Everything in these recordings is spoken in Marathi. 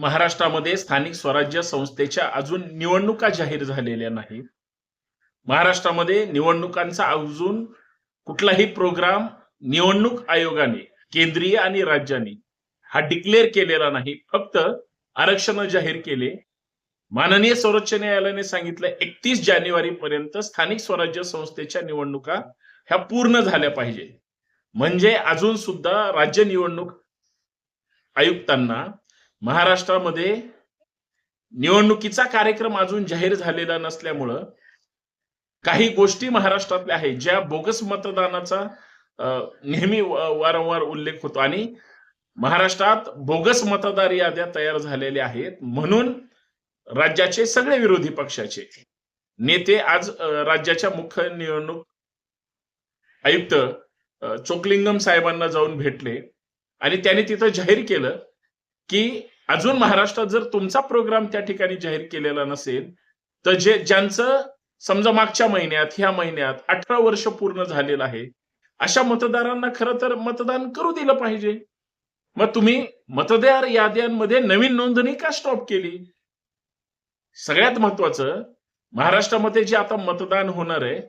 महाराष्ट्रामध्ये स्थानिक स्वराज्य संस्थेच्या अजून निवडणुका जाहीर झालेल्या नाहीत. महाराष्ट्रामध्ये निवडणुकांचा अजून कुठलाही प्रोग्राम निवडणूक आयोगाने केंद्रीय आणि राज्यांनी हा डिक्लेअर केलेला नाही. फक्त आरक्षण जाहीर केले. माननीय सर्वोच्च न्यायालयाने सांगितलं एकतीस जानेवारी पर्यंत स्थानिक स्वराज्य संस्थेच्या निवडणुका ह्या पूर्ण झाल्या पाहिजे. म्हणजे अजून सुद्धा राज्य निवडणूक आयुक्तांना महाराष्ट्रामध्ये निवडणुकीचा कार्यक्रम अजून जाहीर झालेला नसल्यामुळं काही गोष्टी महाराष्ट्रातल्या आहेत ज्या बोगस मतदानाचा अं, नेहमी वारंवार उल्लेख होतो. आणि महाराष्ट्रात बोगस मतदार याद्या तयार झालेल्या आहेत. म्हणून राज्याचे सगळे विरोधी पक्षाचे नेते आज राज्याच्या मुख्य निवडणूक आयुक्त चोकलिंगम साहेबांना जाऊन भेटले. आणि त्यांनी तिथं जाहीर केलं की अजून महाराष्ट्रात जर तुमचा प्रोग्राम त्या ठिकाणी जाहीर केलेला नसेल तर जे ज्यांचं समजा मागच्या महिन्यात ह्या महिन्यात अठरा वर्ष पूर्ण झालेलं आहे अशा मतदारांना खरं तर मतदान करू दिलं पाहिजे. मग तुम्ही मतदार याद्यांमध्ये नवीन नोंदणी का स्टॉप केली? सगळ्यात महत्वाचं महाराष्ट्रामध्ये जे आता मतदान होणार आहे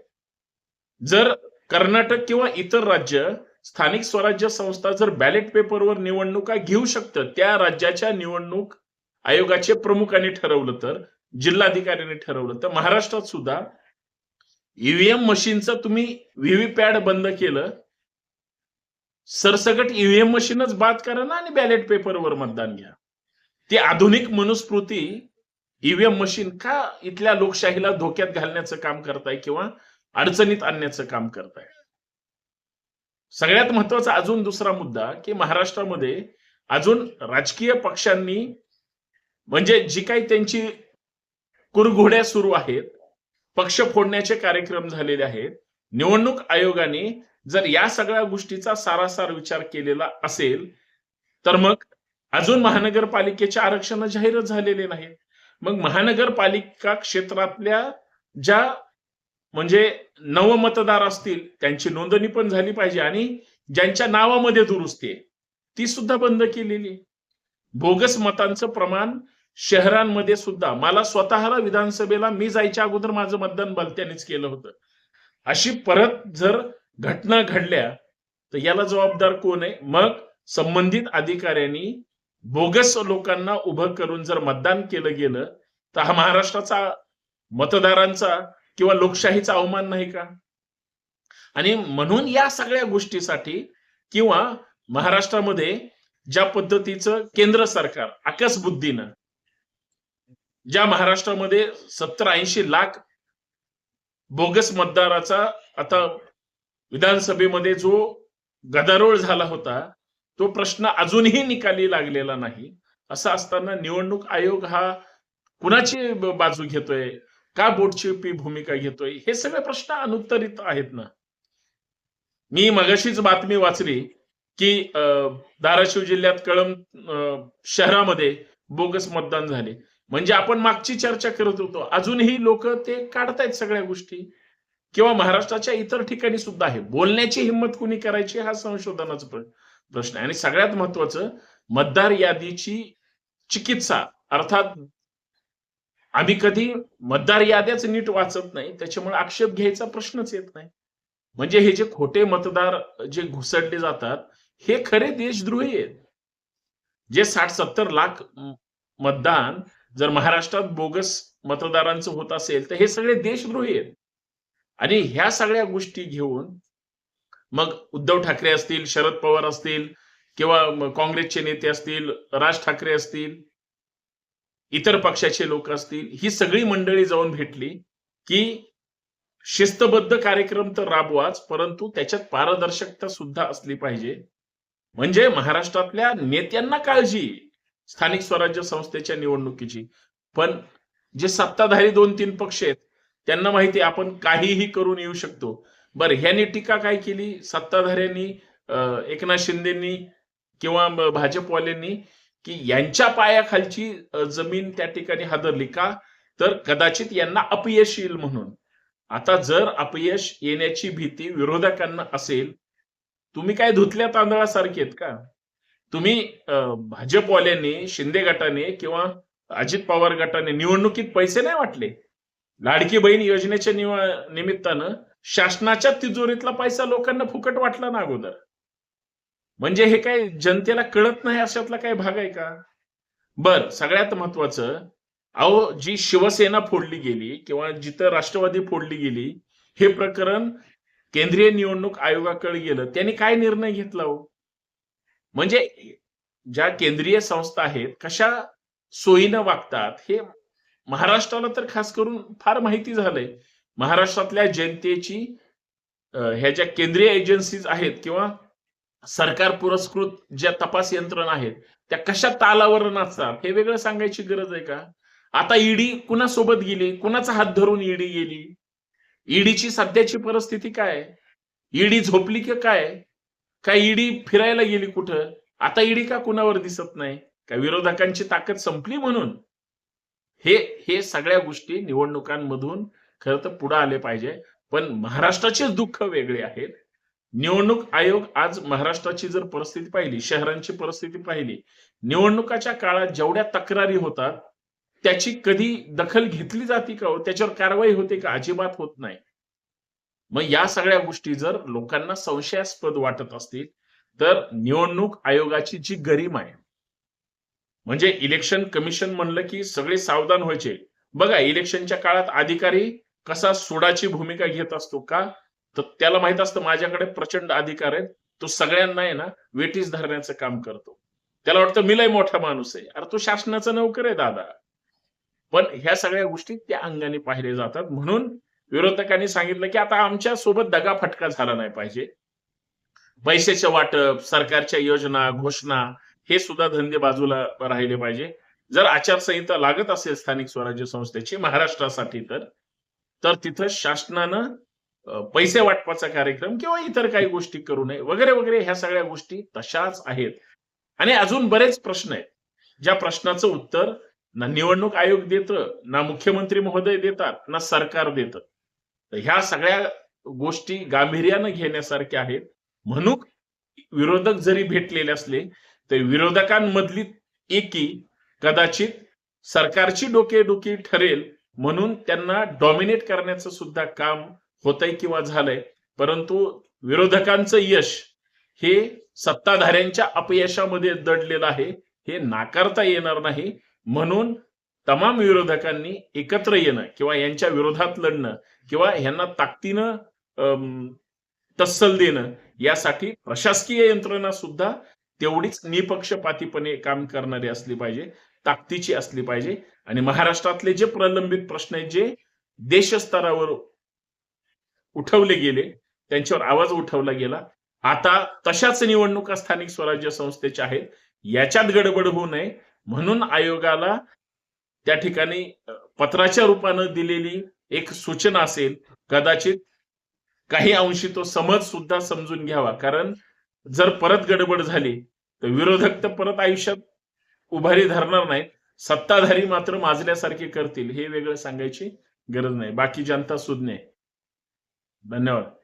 जर कर्नाटक किंवा इतर राज्य स्थानिक स्वराज्य संस्था जर बॅलेट पेपरवर निवडणुका घेऊ शकतं त्या राज्याच्या निवडणूक आयोगाचे प्रमुखांनी ठरवलं तर जिल्हाधिकाऱ्यांनी ठरवलं तर महाराष्ट्रात सुद्धा ईव्हीएम मशीनचं तुम्ही व्हीव्हीपॅड बंद केलं सरसकट ईव्हीएम मशीनच बाद करा ना आणि बॅलेट पेपरवर मतदान घ्या. ती आधुनिक मनुस्मृती ईव्हीएम मशीन का इथल्या लोकशाहीला धोक्यात घालण्याचं काम करताय किंवा अडचणीत आणण्याचं काम करताय? सगळ्यात महत्त्वाचा अजून दुसरा मुद्दा की महाराष्ट्रामध्ये अजून राजकीय पक्षांनी म्हणजे जी काही त्यांची कुरघोड्या सुरू आहेत पक्ष फोडण्याचे कार्यक्रम झालेले आहेत निवडणूक आयोगाने जर या सगळ्या गोष्टीचा सारासार विचार केलेला असेल तर मग अजून महानगरपालिकेचे आरक्षण जाहीरच झालेले नाहीत. मग महानगरपालिका क्षेत्रातल्या ज्या म्हणजे नव मतदार असतील त्यांची नोंदणी पण झाली पाहिजे आणि ज्यांच्या नावामध्ये दुरुस्ती आहे ती सुद्धा बंद केलेली बोगस मतांचं प्रमाण शहरांमध्ये सुद्धा मला स्वतःला विधानसभेला मी जायच्या अगोदर माझं मतदान बलत्यानेच केलं होतं. अशी परत जर घटना घडल्या तर याला जबाबदार कोण आहे? मग संबंधित अधिकाऱ्यांनी बोगस लोकांना उभं करून जर मतदान केलं गेलं तर हा महाराष्ट्राचा मतदारांचा किंवा लोकशाहीचा अवमान नाही का? आणि म्हणून या सगळ्या गोष्टीसाठी किंवा महाराष्ट्रामध्ये ज्या पद्धतीचं केंद्र सरकार आकसबुद्धीनं ज्या महाराष्ट्रामध्ये सत्तर ऐंशी लाख बोगस मतदाराचा आता विधानसभेमध्ये जो गदारोळ झाला होता तो प्रश्न अजूनही निकाली लागलेला नाही. असं असताना निवडणूक आयोग हा कुणाची बाजू घेतोय? का बोटची भूमिका घेतोय? हे सगळे प्रश्न अनुत्तरित आहेत ना. मी मगाशीच बातमी वाचली की अं, धाराशिव जिल्ह्यात कळम शहरामध्ये बोगस मतदान झाले. म्हणजे आपण मागची चर्चा करत होतो. अजूनही लोक ते काढतायत सगळ्या गोष्टी. किंवा महाराष्ट्राच्या इतर ठिकाणी सुद्धा आहे. बोलण्याची हिंमत कुणी करायची हा संशोधनाचा प्रश्न आहे. आणि सगळ्यात महत्वाचं मतदार यादीची चिकित्सा अर्थात आम्ही कधी मतदार याद्याच नीट वाचत नाही त्याच्यामुळे आक्षेप घ्यायचा प्रश्नच येत नाही. म्हणजे हे जे खोटे मतदार जे घुसडले जातात हे खरे देशद्रोही आहेत. जे साठ सत्तर लाख मतदान जर महाराष्ट्रात बोगस मतदारांचं होत असेल तर हे सगळे देशद्रोही आहेत. आणि ह्या सगळ्या गोष्टी घेऊन मग उद्धव ठाकरे असतील शरद पवार असतील किंवा काँग्रेसचे नेते असतील राज ठाकरे असतील इतर पक्षाचे लोक असतील ही सगळी मंडळी जाऊन भेटली की शिस्तबद्ध कार्यक्रम तर राबवाच परंतु त्याच्यात पारदर्शकता सुद्धा असली पाहिजे. म्हणजे महाराष्ट्रातल्या नेत्यांना काळजी स्थानिक स्वराज्य संस्थेच्या निवडणुकीची. पण जे सत्ताधारी दोन तीन पक्ष आहेत त्यांना माहिती आपण काहीही करून येऊ शकतो. बरं ह्यांनी टीका काय केली? सत्ताधाऱ्यांनी एकनाथ शिंदेनी किंवा भाजपवाल्यांनी की यांच्या पायाखालची जमीन त्या ठिकाणी हादरली का? तर कदाचित यांना अपयश येईल म्हणून. आता जर अपयश येण्याची भीती विरोधकांना असेल तुम्ही काय धुतल्या तांदळासारखे आहेत का? तुम्ही भाजपवाल्यांनी शिंदे गटाने किंवा अजित पवार गटाने निवडणुकीत पैसे नाही वाटले? लाडकी बहीण योजनेच्या निमित्तानं शासनाच्या तिजोरीतला पैसा लोकांना फुकट वाटला ना अगोदर? म्हणजे हे काय जनतेला कळत नाही अशातला काय भाग आहे का? बर सगळ्यात महत्वाचं अहो जी शिवसेना फोडली गेली किंवा जिथं राष्ट्रवादी फोडली गेली हे प्रकरण केंद्रीय निवडणूक आयोगाकडे गेलं त्यांनी काय निर्णय घेतला हो? म्हणजे ज्या केंद्रीय संस्था आहेत कशा सोयीनं वागतात हे महाराष्ट्राला तर खास करून फार माहिती झालंय. महाराष्ट्रातल्या जनतेची ह्या ज्या केंद्रीय एजन्सीज आहेत किंवा सरकार पुरस्कृत ज्या तपास यंत्रणा आहेत त्या कशा तालावर नाचतात हे वेगळं सांगायची गरज आहे का? आता ईडी कुणासोबत गेली? कुणाचा हात धरून ईडी गेली? ईडीची सध्याची परिस्थिती काय? ईडी झोपली की काय? काय ईडी फिरायला गेली कुठं? आता ईडी का कुणावर दिसत नाही? का विरोधकांची ताकद संपली म्हणून? हे हे सगळ्या गोष्टी निवडणुकांमधून खरं तर पुढे आले पाहिजे. पण महाराष्ट्राचेच दुःख वेगळे आहेत. निवडणूक आयोग आज महाराष्ट्राची जर परिस्थिती पाहिली शहरांची परिस्थिती पाहिली निवडणुकाच्या काळात जेवढ्या तक्रारी होतात त्याची कधी दखल घेतली जाते का हो? त्याच्यावर कारवाई होते का? अजिबात होत नाही. मग या सगळ्या गोष्टी जर लोकांना संशयास्पद वाटत असतील तर निवडणूक आयोगाची जी गरीम आहे म्हणजे इलेक्शन कमिशन म्हणलं की सगळे सावधान व्हायचे. बघा इलेक्शनच्या काळात अधिकारी कसा सोडाची भूमिका घेत असतो का? तर त्याला माहीत असतं माझ्याकडे प्रचंड अधिकार आहेत. तो सगळ्यांना आहे ना वेटीस धरण्याचं काम करतो. त्याला वाटतं मी लय मोठा माणूस आहे. अरे तो शासनाचा नोकर आहे दादा. पण ह्या सगळ्या गोष्टी त्या अंगाने पाहिले जातात. म्हणून विरोधकांनी सांगितलं की आता आमच्यासोबत दगा फटका झाला नाही पाहिजे. पैशाचे वाटप सरकारच्या योजना घोषणा हे सुद्धा धंदे बाजूला राहिले पाहिजे. जर आचारसंहिता लागत असेल स्थानिक स्वराज्य संस्थेची महाराष्ट्रासाठी तर तर तिथं शासनानं पैसे वाटपाचा कार्यक्रम किंवा इतर काही गोष्टी करू नये वगैरे वगैरे ह्या सगळ्या गोष्टी तशाच आहेत. आणि अजून बरेच प्रश्न आहेत. ज्या प्रश्नाचं उत्तर ना निवडणूक आयोग देतं ना मुख्यमंत्री महोदय देतात ना सरकार देतं. तर ह्या सगळ्या गोष्टी गांभीर्यानं घेण्यासारख्या आहेत. म्हणून विरोधक जरी भेटलेले असले तर विरोधकांमधली एकी कदाचित सरकारची डोकेडुकी ठरेल म्हणून त्यांना डॉमिनेट करण्याचं सुद्धा काम होतंय किंवा झालंय परंतु विरोधकांचं यश हे सत्ताधाऱ्यांच्या अपयशामध्ये दडलेलं आहे हे नाकारता येणार नाही. म्हणून तमाम विरोधकांनी एकत्र येणं किंवा यांच्या विरोधात लढणं किंवा यांना ताकदीनं तस्सल देणं यासाठी प्रशासकीय यंत्रणा सुद्धा तेवढीच निपक्षपातीपणे काम करणारी असली पाहिजे ताकदीची असली पाहिजे. आणि महाराष्ट्रातले जे प्रलंबित प्रश्न आहेत जे देशस्तरावर उठवले गेले त्यांच्यावर आवाज उठवला गेला. आता तशाच निवडणुका स्थानिक स्वराज्य संस्थेच्या आहेत. याच्यात गडबड होऊ नये. म्हणून आयोगाला त्या ठिकाणी पत्राच्या रूपानं दिलेली एक सूचना असेल कदाचित काही अंशी तो समज सुद्धा समजून घ्यावा. कारण जर परत गडबड झाली तर विरोधक तर परत आयुष्यात उभारी धरणार नाहीत. सत्ताधारी मात्र माजल्यासारखे करतील हे वेगळं सांगायची गरज नाही. बाकी जनता सुज्ञ आहे. धन्यवाद.